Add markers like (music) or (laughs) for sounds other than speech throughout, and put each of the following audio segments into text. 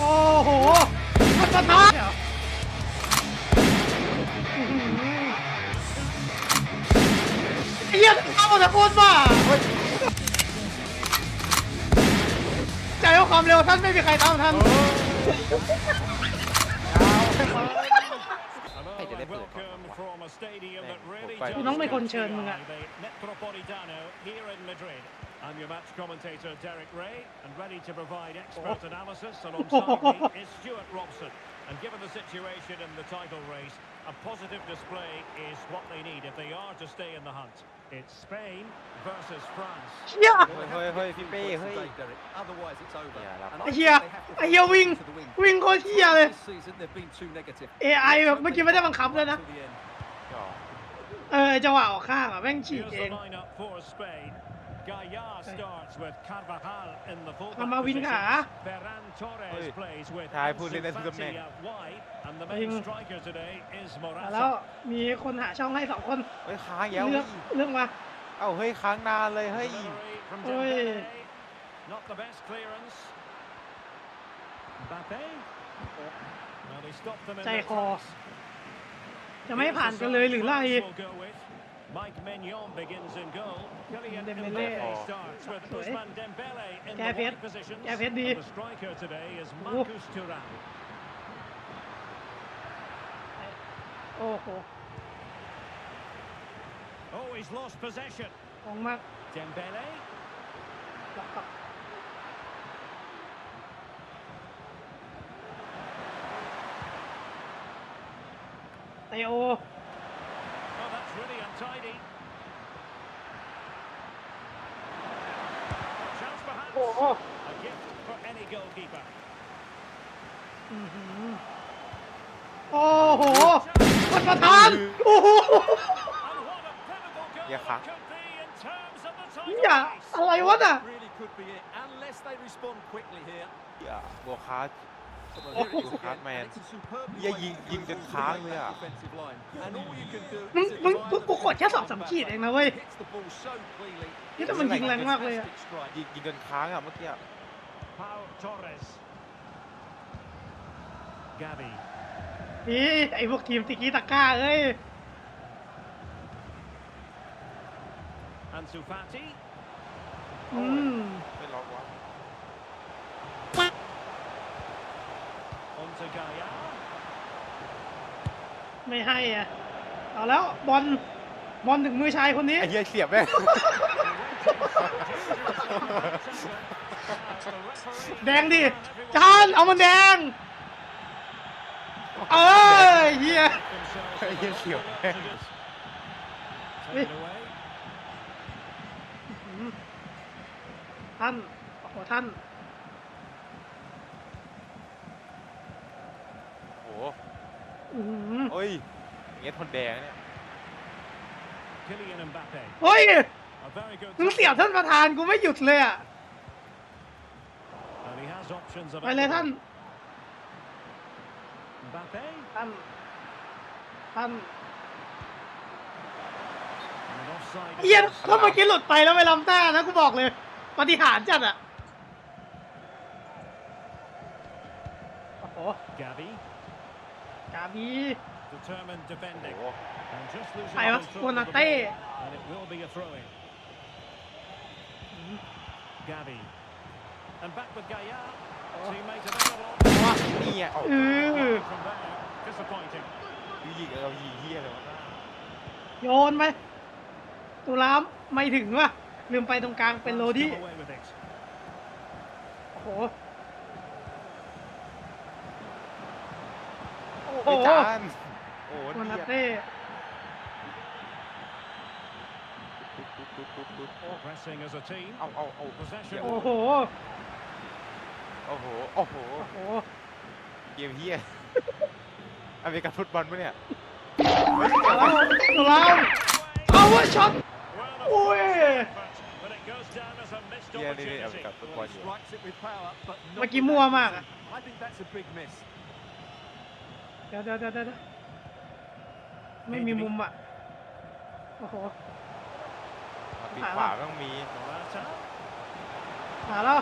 โอ้โหมันจะท้าเหรอไอ้เหี้ยเม้าแต่คตรบ้าใจว่าความเร็วท่านไม่มีใครตาท่านกูต้องไป็คนเชิญมึงอะ I'm your match commentator, Derek Ray, and ready to provide expert oh. analysis (laughs) alongside me is Stuart Robson. And given the situation in the title race, a positive display is what they need if they are to stay in the hunt. It's Spain versus France. Yeah. Hoi, hoi, hoi, hoi. Otherwise, it's over. Yeah. ไอ้เหี้ยวิ่งวิ่งโคตรเหี้ยเลยไอ้ไอ้แบบเมื่อกี้ไม่ได้บังคับเลยนะเออจังหวะออกข้างอ่ะแม่งฉีกเองมาวินขาทายพูดเล่นไตำแหน่งยิงแล้วมีคนหาช่องให้สองคน เฮ้ยค้างแล้วเรื่องเรื่องมา เอ้าเฮ้ย ค้างนานเลย เฮ้ยเฮ้ยใจคอจะไม่ผ่านกันเลยหรือไรเดมเล่สวยแกเพชรแกเพชรดี โอ้โหของมากเเมบล่เตโอโอ้โหโอ้โหท่านประธานโอ้โหอย่าครับอย่าอะไรวะน่ะอย่าบวกคาอฮาร์ดแมนย่ายิงยิงจนค้างเลยอ่ะ มึงมึงกูกดแค่สองสามขีดเองนะเว้ย นี่แต่มันยิงแรงมากเลยอ่ะ ยิงยิงจนค้างอ่ะเมื่อกี้นี่ไอ้พวกทีมติกี้ตะก้าเอ้ย อืมไม่ให้อ่ะเอาแล้วบอล บอลถึงมือชายคนนี้ไอ้เหี้ยเสียบแม่งแดงดิ จาน เอามันแดง เอ้ยเฮียไอ้เหี้ยเสียบท่านขอท่าน้โอ้ยเงี้ยทนแดงเนี่ย โอเฮ้ย A มึงเสียบท่านประธานกูไม่หยุดเลยอะ a n ไปเลยท่านท่าน ท่านเฮียน s ถ้าเมื่อกี้หลุดไปแล้วไปล้ำแน้านะ กูบอกเลย ปฏิหารจัดอ่ะ โอ้โหกาบีไปวัดโคนาเต้ว่านี่อ่ะอือยิงเรายิงเฮียเลยวะโยนไหมตุลามไม่ถึงวะลืมไปตรงกลางเป็นโลดี้โอ้โอ้โหโอ้โหโอโอ้โหโอ้โหโอ้โหเกมเฮียอเมริกานฟุตบอลปะเนี่ยแล้ว power shot โอ้ยเยี่ยมเลยอเมรกันฟุตอลเมื่อกี้มั่วมากเดี๋ยวเดี๋ยวเดี๋ยวเดี๋ยวไม่มีมุมอ่ะ โอ้โหปีขวาต้องมีแต่ว่าช้าหาแล้ว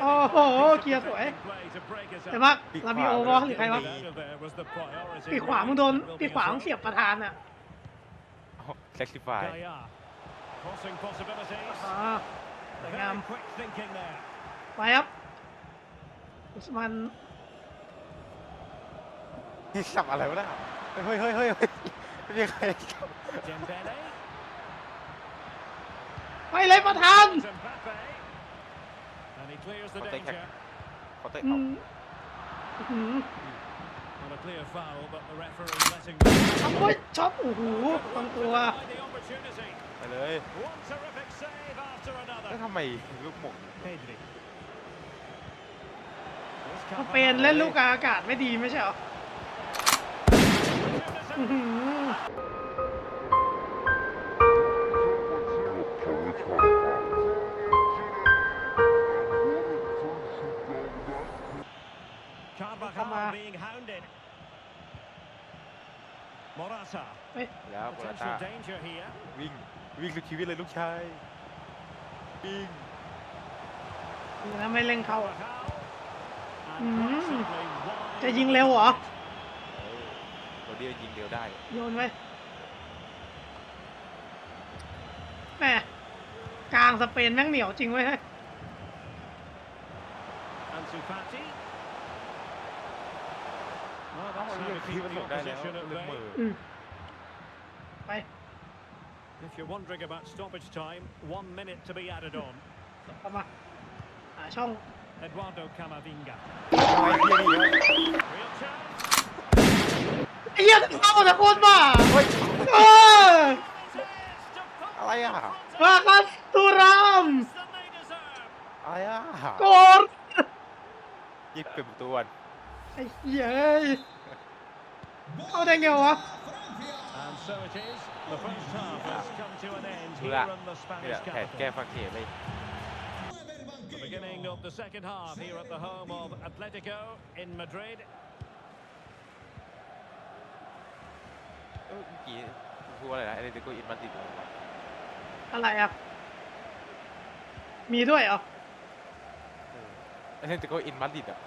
โอ้โหเกียร์สวยแต่ว่าลาบิโอวะหรือใครวะปีขวามึงโดน ปีขวามึงเสียบประธานอ่ะเซ็กซี่ไฟสวยงามไปครับ อุสมันที่สับอะไรวะน่ะเฮ้ยเฮ้ยเฮ้ยเฮ้ยไม่มีใครไม่เลยประธานเขาเตะขเขาเตะเขาช็อปช็อปโอ้โหตั้งตัวไปเลย แล้วทำไมลูกหมกสเปนเล่นลูกอากาศไม่ดีไม่ใช่หรอแล้วโาตาวิ่งวิ่งสุดชีวิตเลยลูกชายวิงแล้วไม่เล่นเข้าอ่ะจะยิงเร็วเหรอดียยิงเดียวได้โยนไว้แม่กลางสเปนแม่งเหนียวจริงไว้ยอาี่บไวลป If you're wondering about stoppage time, one minute to be added on. เข้ามาช่อง Eduardo Camavinga. ี้เหี้ยเข้าแต่โคตรบ้าเฮ้ยเอออะไรอ่ะมาคัสตูรัมอะไรอ่ะกดยิบเป็นประตูก่อนไอ้เหี้ยเอ้ยเอาได้ไงวะ And so it is. The first half has come to an end ดู here ละ in the นี่แห Spanish ละแผนแก้ capital. ฟังเสียไป The beginning of the second half here at the home of Atletico in Madrid. เมื่อกี้พูดว่าอะไรนะเอเลติโกอินมาติดอะไรอ่ะมีด้วยเหรอเอเลติโกอินมาติดอ่ะ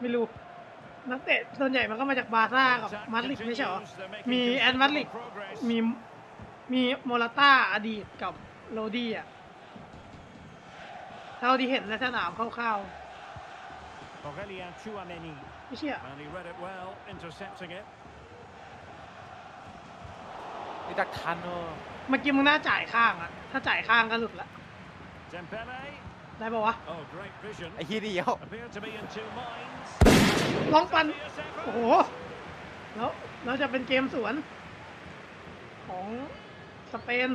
ไม่รู้นักเตะส่วนใหญ่มันก็มาจากบาร์ซ่ากับมาดริดไม่ใช่เหรอ มีแอนมาดริดมี มีโมลาต้าอดีตกับโรดี้อ่ะเท่าที่เห็นในสนามคร่าวๆ is h e ่ย And he read it well, intercepting it. นี่ดักทันเนอะเมื่อกี้มึงน่าจ่ายข้างอะ ถ้าจ่ายข้างก็หลุดละได้ปะวะ ไอ้ฮีเดียว a p p ลองปัน โอ้โห แล้วแล้วจะเป็นเกมสวน ของสเปน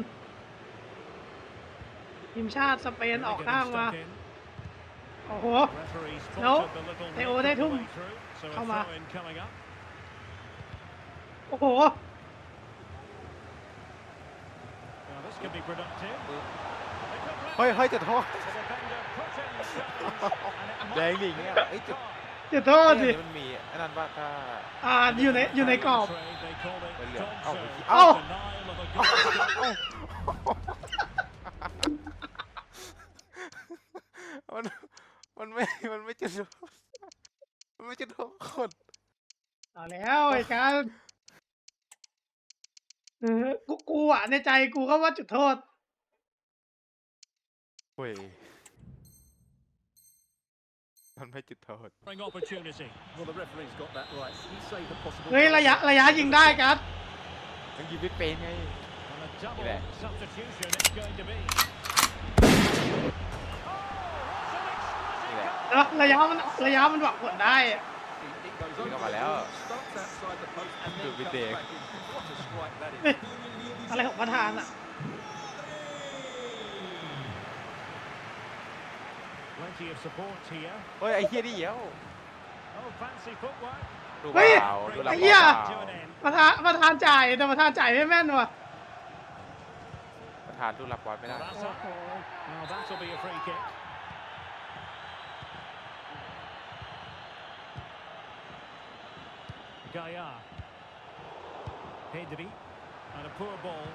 ทีมชาติสเปนออกข้างมา in. โอ้โหแล้วเตโอได้ทุ่มเข้ามาโอ้โหค่อยๆจะทอดแดงดิ่งเนี่ยจะทอดดิมันมีอันนั้นว่าถ้าอ่าอยู่ในอยู่ในกรอบเหลืองเอาเอาเอามันไม่ มันไม่จะโดนมันไม่จะโดนคนเอาแล้วไอ้การกูกูอ่ะในใจกูก็ว่าจุดโทษเว้ย มันไม่จุดโทษ เฮ้ยระยะระยะยิงได้ครับนยิงไม่เป็นไงนี่แหละระยะมันระยะมันหวังผลได้อะมาแล้วดูวิเด็กอะไรของประธานอ่ะเฮ้ยไอ้เฮียนี่เหี้ยวดูเปล่าดูลับเปล่าประธานประธานจ่ายแต่ประธานจ่ายไม่แม่นว่ะประธานดูลับบอลไม่ได้ g a i a Pedri. And a poor ball.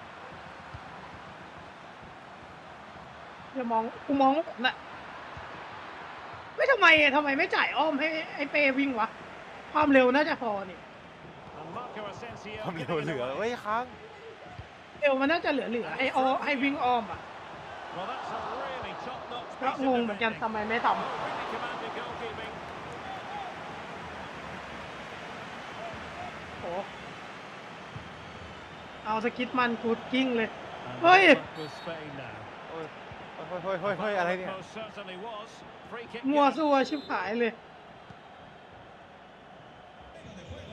จะมองกูมองแลนะไม่ทำไมทำไมไม่จ่ายอ้อมให้ไอ้เปวิ่งวะความเร็วน่าจะพอนี่ความเร็วเหลือเว้ยครับเร็วมันน่าจะเหลือเหลือไอ้ออให้วิ่งอ้อมอ่ะก็งงเหมือนกันทำไมไม่ทำเอาสกิดมันกูดกิ้งเลย เฮ้ยเฮ้ยเฮอะไรเนี่ย มัวสัวชิบหายเลย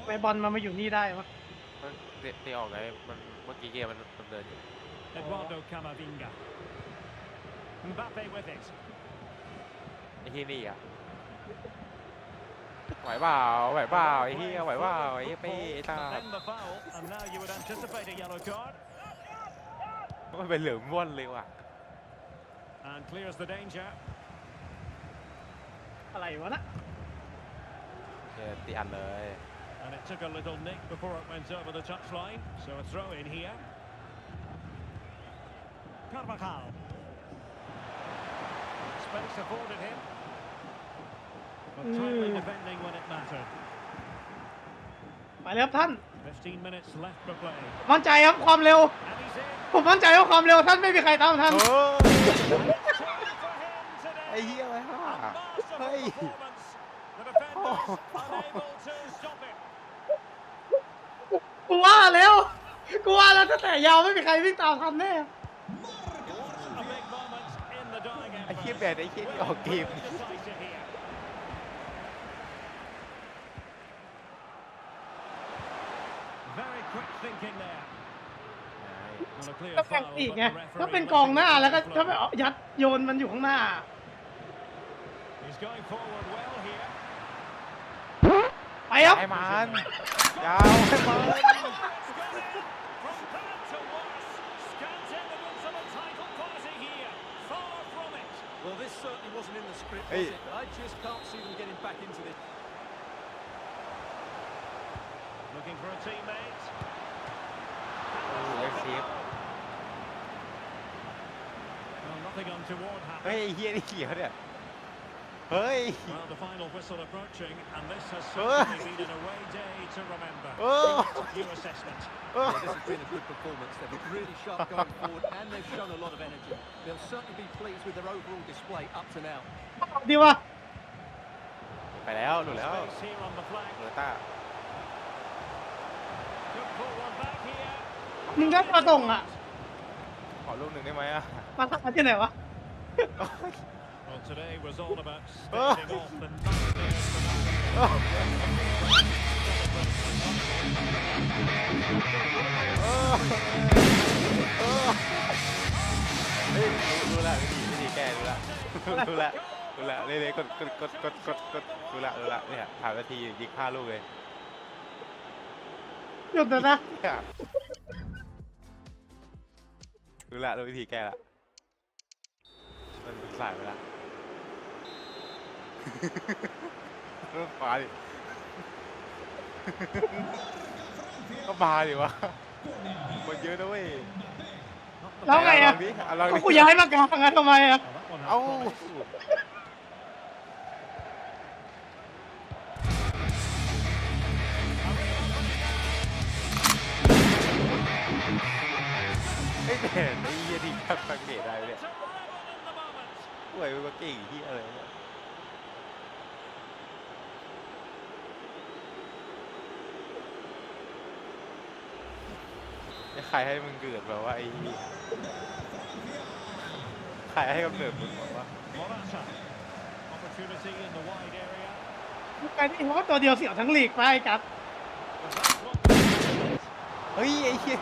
ไปบอลมันมาอยู่นี่ได้ปะเตะออกไงมันเมื่อกี้เกมมันดำเนินอยู่ไอ้ที่นี่อ่ะไหวเปล่าไหวเปล่าไอ้เหี้ยไหวเปล่าไอ้เหี้ยไปตา Then the here, and now you would anticipate a yellow card. มันเป็นเหลืองม้วนเลยว่ะ And clears the danger. And it took a little nick before it went over the touchline. So a throw in here. Carvajal. Space afforded him. มาแล้วท่านมั่นใจครับความเร็ว ผมมั่นใจว่าความเร็ว ท่านไม่มีใครตามท่านไอ้เหี้ยอะไรฮะเฮ้ยกูว่าเร็วกูว่าแล้วถ้าแต่ยาวไม่มีใครวิ่งตามทันแน่ไอ้เหี้ยแบบไอ้เหี้ยออกเกมก็แข่งอีกไงก็เป็นกองหน้า แล้วก็ถ้าไปยัดโยนมันอยู่ข้างหน้า ไปครับไอ้มันยาวไอ้มันเฮ้ยโอยซฟเฮ้ยเฮียนีเฮียวเนีเฮ้ยดีวะไปแล้วหลุแล้วหลุดตามึงก็มาตรงอ่ะขอลูกหนึ่งได้ไหมอ่ะมาทำอะไที่ไหนวะเฮ้ดูละไม่ดีไม่ดีแกดูละดูละดูละเล็กๆกดกดกดกดกดดูละดูละ เนี่ยถ่ายนาที ยิงผ้าลูกเลยหยุดนะนะรู้ละรู้วิธีแก้ละ มันสายไปละรมาดิ ก็มาดิวะคนเยอะนะเว้ยแล้วไงอะกูอยากใหูย้ายมากลางทำงานทำไมอะเอาไอ้เหี้ยดีครับฟังเกตได้เนี่ยป่วยไปกว่าเก่งที่อะไรเนี่ยใครให้มึงเกิดแบบว่าไอ้ใครให้กำเนิดมึงบอกว่าลูกไก่ที่ฮอตตัวเดียวเสียวทั้งลีกไปครับ เฮ้ยไอ้เหี้ย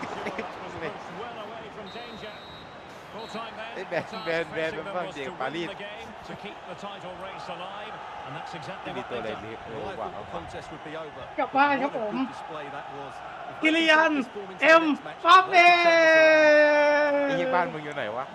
แบนเบนเบนเป็นฝั่งเดียงปารีสที่มบตัวอะไรเร็วกว่าเอาครับกลับบ้านครับผมกิลิยันเอ็มฟาเฟ่ไอ้ยี่บ้านมึงอยู่ไหนวะ